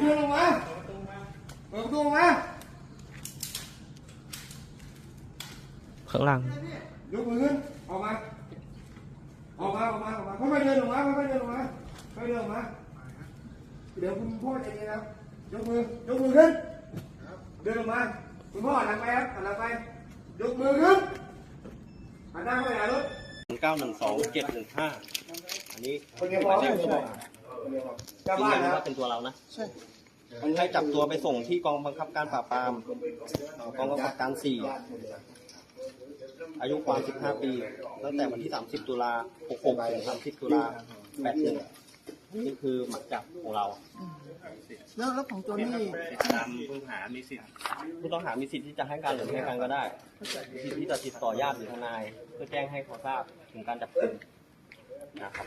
เดินลงมาเปิดประตูมาข้างล่างยกมือขึ้นออกมาออกมาออกมาออกมาค่อยๆเดินออกมาค่อยๆเดินออกมาค่อยๆเดินออกมาเดี๋ยวคุณพ่อใจเย็นนะครับยกมือยกมือขึ้นเดินออกมาคุณพ่อหันหลังไปครับหันหลังไปยกมือขึ้นหันหน้าเข้าไปหารถเก้าหนึ่งสองเจ็ดหนึ่งห้าอันนี้คนเดียวพอคนเดียวพอคน เดียวพอเจ้าบ้านยืนยันะนว่าเป็นตัวเรานะใช่ให้จับตัวไปส่งที่กองบังคับการปราบปรามกองบังคับการสี่อายุความ 15 ปี ตั้งแต่วันที่ 30 ตุลา66ถึง30 ตุลา81นี่คือหมายจับของเรา แล้วแล้วของตัวนี้ตามผู้ต้องหามีสิทธิ์ผู้ต้องหามีสิทธิ์ที่จะให้การหรือไม่ให้การก็ได้มีสิทธิ์ที่จะติดต่อญาติหรือทนาย เพื่อแจ้งให้เขาทราบถึงการจับกุมนะครับ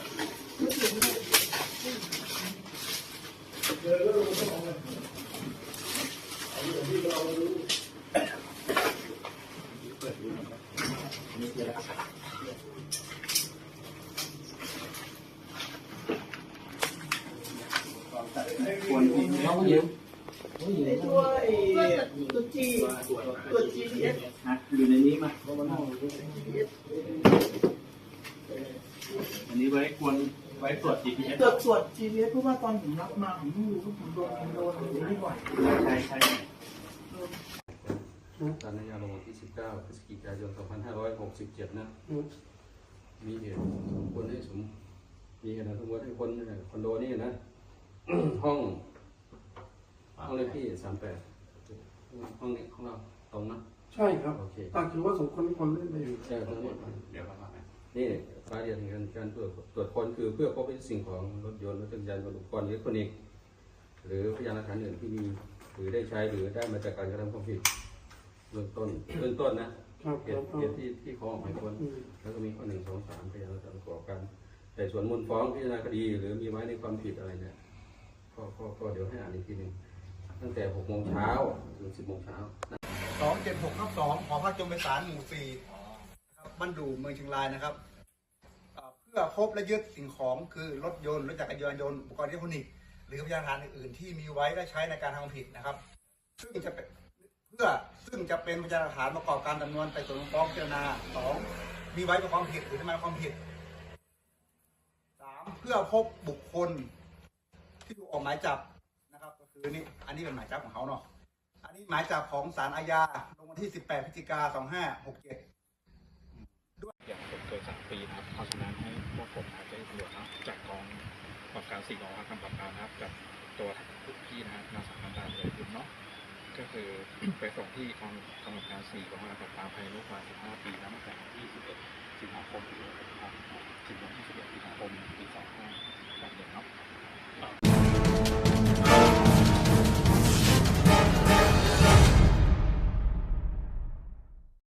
ตัวไอ้ตัวจีตัว GPS อยู่ในนี้มาอันนี้ไว้ควรไว้ตรวจ GPS ตรวจตรวจ GPS เพราะว่าตอนผมรับมาผมไม่รู้ว่าผมโดนโดนหรือไม่บ่อยใช้ใช้ตามนายาลงวันที่ 19พฤศจิกายน 2567 นะ มีเหตุสมควรให้สมมีเหตุสมควรให้คนเนี่ยคอนโดนี่นะ ห้องห้องเลขที่38ห้องนี้ของเราตรงนะ ใช่ครับโอเค ตาคือว่าสมควรให้คนเล่นไปอยู่ใช่ตรงนี้เดี๋ยวประมาณนั้นนี่รายละเอียดในการการตรวจตรวจคนคือเพื่อพบสิ่งของรถยนต์รถจักรยานยนต์อุปกรณ์อิเล็กทรอนิกส์หรือพยานหลักฐานอื่นที่มี หรือได้ใช้หรือได้มาจากการกระทำความผิดเบื้องต้นเบื้องต้นนะครับเหครัตุบเหตุที่ที่ขอออกหมายค้นอืมแล้วก็มีข้อหนึ่งสองสามพยานหลักฐานประกอบกันแต่ส่วนมูลฟ้องพิจารณาคดี หรือมีไว้ในความผิดอะไรเนี่ย ก็ก็ก็เดี๋ยวให้อ่านอีกทีหนึ่งตั้งแต่หกโมงเช้าถึงสิบโมงเช้าสองเจ็ดหกทับสองหอพักจงไปสารหมู่สี่นะครับบ้านดูเมืองเชียงรายนะครับ เพื่อพบและยึดสิ่งของคือรถยนต์รถจักรยานยนต์อุปกรณ์อิเล็กทรอนิกส์หรือพยานฐานอื่นๆที่มีไว้และใช้ในการทำความผิดนะครับ ซึ่งจะเป็นเพื่อซึ่งจะเป็นพยานหลักฐานประกอบการดำเนินไปส่วนฟ้องพิจารณาสองมีไว้เป็นความผิดหรือไมความผิดสามเพื่อพบบุคคล ที่ถูกออกหมายจับนะครับก็คือนี่อันนี้เป็นหมายจับของเขาเนาะอันนี้หมายจับของศาลอาญาลงวันที่ 18พฤศจิกา2567อย่างผมเคยสามปีนะครับเพราะฉะนั้นให้พวกผมนะเจ้าหน้าที่ตำรวจนะจากกองปราบการสี่กองบังคับการปราบปรามนะครับกับตัวทุกพี่นะครับนางสาวน้ำตาลเลยคุณเนาะก็คือไปส่งที่กองกำกับการสี่กองบังคับการปราบปรามภายในระยะเวลา15 ปีนะตั้งแต่